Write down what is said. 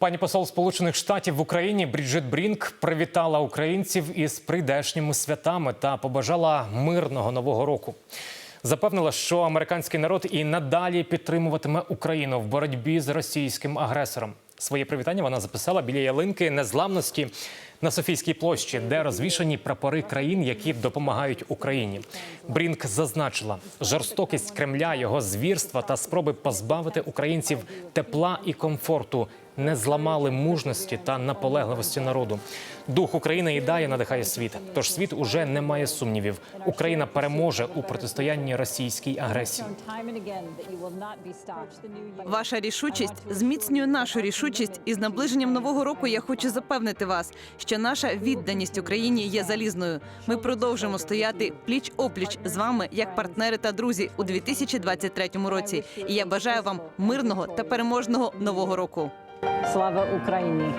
Пані посол Сполучених Штатів в Україні Бріджит Брінк привітала українців із прийдешніми святами та побажала мирного нового року. Запевнила, що американський народ і надалі підтримуватиме Україну в боротьбі з російським агресором. Своє привітання вона записала біля ялинки незламності на Софійській площі, де розвішані прапори країн, які допомагають Україні. Брінк зазначила, жорстокість Кремля, його звірства та спроби позбавити українців тепла і комфорту не зламали мужності та наполегливості народу. Дух України і дає надихає світ. Тож світ уже не має сумнівів. Україна переможе у протистоянні російській агресії. Ваша рішучість зміцнює нашу рішучість, і з наближенням нового року я хочу запевнити вас, що наша відданість Україні є залізною. Ми продовжимо стояти пліч опліч з вами як партнери та друзі у 2023 році. І я бажаю вам мирного та переможного нового року. Слава Україні!